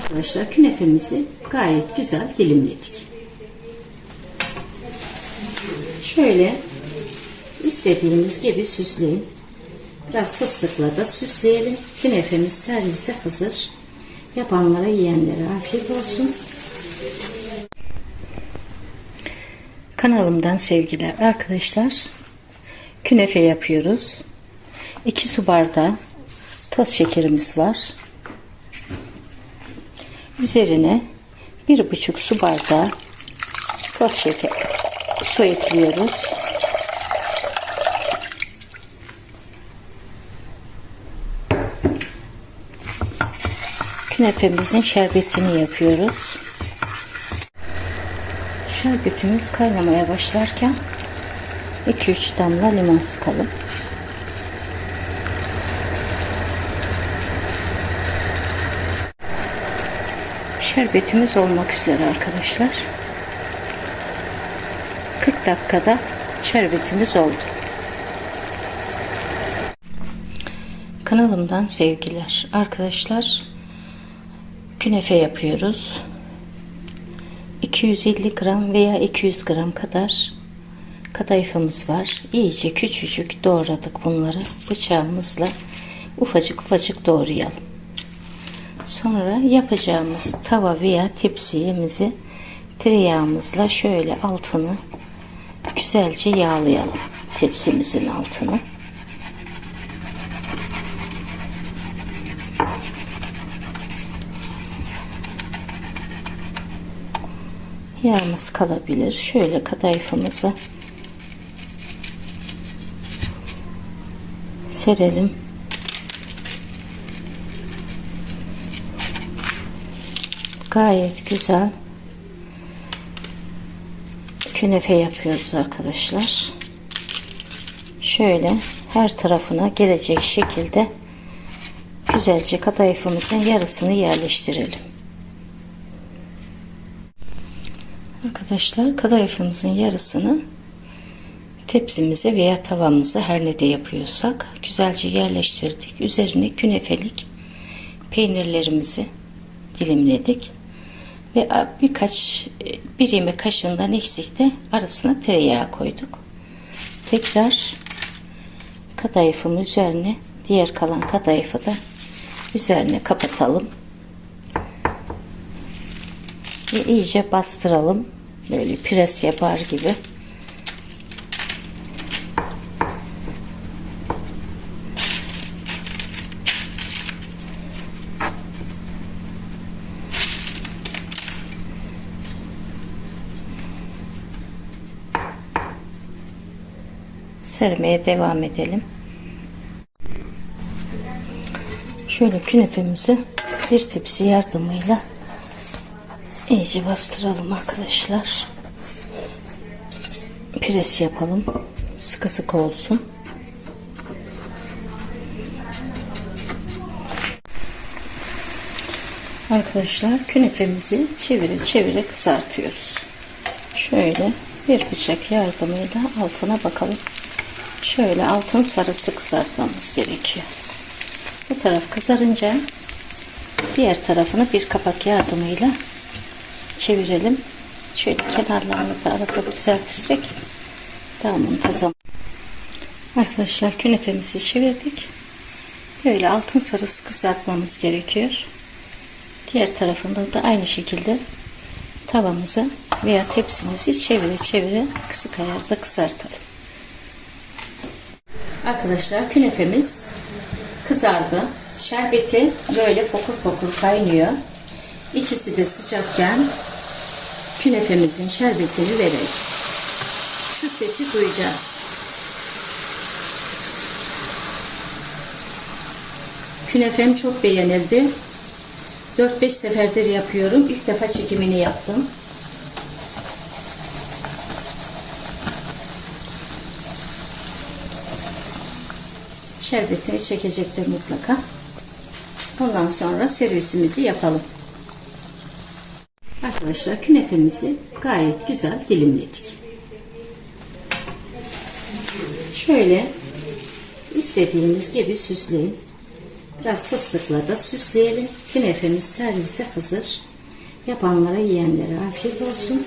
Arkadaşlar künefemizi gayet güzel dilimledik. Şöyle istediğiniz gibi süsleyin. Biraz fıstıkla da süsleyelim. Künefemiz servise hazır. Yapanlara yiyenlere afiyet olsun. Kanalımdan sevgiler arkadaşlar. Künefe yapıyoruz. 2 su bardağı toz şekerimiz var. Üzerine bir buçuk su bardağı toz şeker su ekliyoruz. Künefemizin şerbetini yapıyoruz. Şerbetimiz kaynamaya başlarken 2-3 damla limon sıkalım. Şerbetimiz olmak üzere arkadaşlar. 40 dakikada şerbetimiz oldu. Kanalımdan sevgiler. Arkadaşlar künefe yapıyoruz. 250 gram veya 200 gram kadar kadayıfımız var. İyice küçücük doğradık bunları. Bıçağımızla ufacık ufacık doğrayalım. Sonra yapacağımız tava veya tepsiyemizi tereyağımızla şöyle altını güzelce yağlayalım. Tepsimizin altını. Yağımız kalabilir. Şöyle kadayıfımızı serelim. Gayet güzel künefe yapıyoruz arkadaşlar. Şöyle her tarafına gelecek şekilde güzelce kadayıfımızın yarısını yerleştirelim. Arkadaşlar kadayıfımızın yarısını tepsimize veya tavamıza her ne de yapıyorsak güzelce yerleştirdik. Üzerine künefelik peynirlerimizi dilimledik. Ve birkaç bir yemek kaşığından eksik de arasına tereyağı koyduk. Tekrar kadayıfımı üzerine diğer kalan kadayıfı da üzerine kapatalım. Ve iyice bastıralım. Böyle pres yapar gibi. Sermeye devam edelim. Şöyle künefemizi bir tepsi yardımıyla iyice bastıralım arkadaşlar. Pres yapalım. Sıkı sıkı olsun. Arkadaşlar künefemizi çevire çevire kızartıyoruz. Şöyle bir bıçak yardımıyla altına bakalım. Şöyle altın sarısı kızartmamız gerekiyor. Bu taraf kızarınca diğer tarafını bir kapak yardımıyla çevirelim. Şöyle kenarlarını da arada düzeltirsek daha muntazam. Arkadaşlar künefemizi çevirdik. Böyle altın sarısı kızartmamız gerekiyor. Diğer tarafında da aynı şekilde tavamızı veya tepsimizi çevire çevire kısık ayarda kızartalım. Arkadaşlar künefemiz kızardı. Şerbeti böyle fokur fokur kaynıyor. İkisi de sıcakken künefemizin şerbetini verelim. Şu sesi duyacağız. Künefem çok beğenildi. 4-5 seferdir yapıyorum. İlk defa çekimini yaptım. Şerbetini çekecektir mutlaka. Ondan sonra servisimizi yapalım. Arkadaşlar künefemizi gayet güzel dilimledik. Şöyle istediğiniz gibi süsleyin. Biraz fıstıkla da süsleyelim. Künefemiz servise hazır. Yapanlara yiyenlere afiyet olsun.